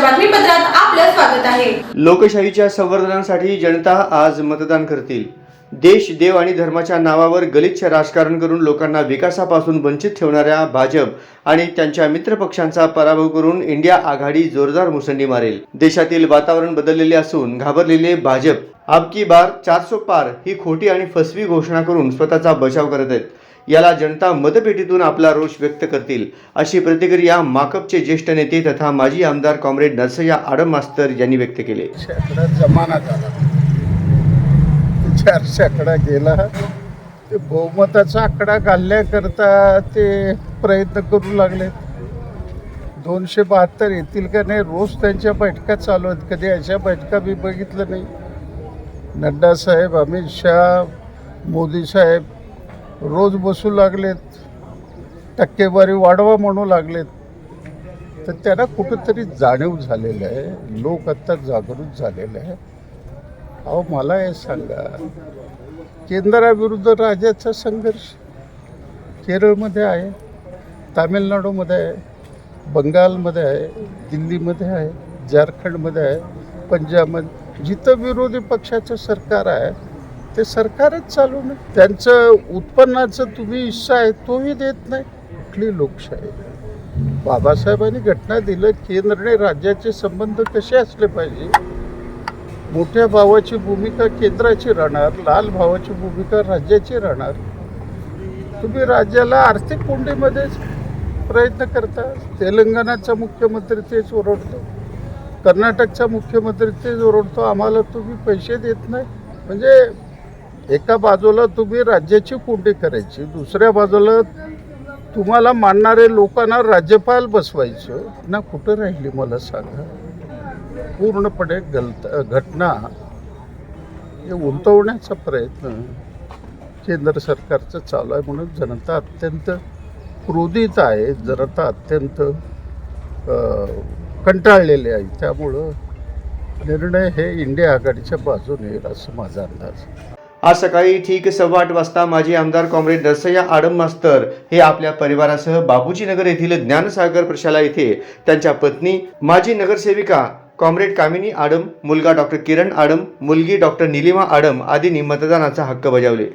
बातमीपत्रात आपलं स्वागत आहे. लोकशाहीच्या संवर्धनासाठी जनता आज मतदान करतील. देश देव आणि धर्माच्या नावावर गलिच्छ राजकारण करून लोकांना विकासापासून वंचित ठेवणाऱ्या भाजप आणि त्यांच्या मित्रपक्षांचा पराभव करून इंडिया आघाडी जोरदार मुसंडी मारेल. देशातील वातावरण बदललेले असून घाबरलेले भाजप अबकी बार चारसो पार ही खोटी आणि फसवी घोषणा करून स्वतःचा बचाव करत आहेत. याला जनता मतपेटीतून आपला रोष व्यक्त करतील अशी प्रतिक्रिया माकपचे ज्येष्ठ नेते तथा माजी आमदार कॉम्रेड नरसय्या आडम मास्तर यांनी व्यक्त केले. शेकडा चारशे आकडा गेला. ते बहुमताचा आकडा घालण्याकरता ते प्रयत्न करू लागले दोनशे बहात्तर येतील का नाही रोज त्यांच्या बैठका चालू आहेत. कधी अशा बैठका मी बघितलं नाही. नड्डा साहेब अमित शहा मोदी साहेब रोज बसू लागलेत. टक्केवारी वाढवा म्हणू लागलेत. तर त्यांना कुठंतरी जाणीव झालेलं आहे. लोक आत्ता जागृत झालेले आहे अहो मला हे सांगा. केंद्राविरुद्ध राज्याचा संघर्ष केरळमध्ये आहे तामिळनाडूमध्ये आहे बंगालमध्ये आहे दिल्लीमध्ये आहे झारखंडमध्ये आहे पंजाबमध्ये. जिथं विरोधी पक्षाचं सरकार आहे ते सरकारच चालू नाही. त्यांचं उत्पन्नाचं तुम्ही हिस्सा आहे तोही देत नाही. कुठली लोकशाही? बाबासाहेबांनी घटना दिलं केंद्र आणि राज्याचे संबंध कसे असले पाहिजे? मोठ्या भावाची भूमिका केंद्राची राहणार लाल भावाची भूमिका राज्याची राहणार. तुम्ही राज्याला आर्थिक कोंडीमध्येच प्रयत्न करता. तेलंगणाचा मुख्यमंत्री तेच ओरडतो. कर्नाटकचा मुख्यमंत्री तेच ओरडतो. आम्हाला तुम्ही पैसे देत नाही. म्हणजे एका बाजूला तुम्ही राज्याची कोंडी करायची दुसऱ्या बाजूला तुम्हाला मानणारे लोकांना राज्यपाल बसवायचं. ना कुठं राहिली मला सांगा. पूर्णपणे गलत घटना हे उलटवण्याचा प्रयत्न केंद्र सरकारचं चालू आहे म्हणून जनता अत्यंत क्रोधित आहे. जनता अत्यंत कंटाळलेली आहे. त्यामुळं निर्णय हे इंडिया आघाडीच्या बाजूने येईल असं माझा अंदाज. आज सकाळी ठीक सव्वा आठ वाजता माजी आमदार कॉम्रेड नरसय्या आडम मास्तर हे आपल्या परिवारासह बाबूजीनगर येथील ज्ञानसागर प्रशाला येथे त्यांच्या पत्नी माजी नगरसेविका कॉम्रेड कामिनी आडम मुलगा डॉक्टर किरण आडम मुलगी डॉक्टर निलिमा आडम आदींनी मतदानाचा हक्क बजावले.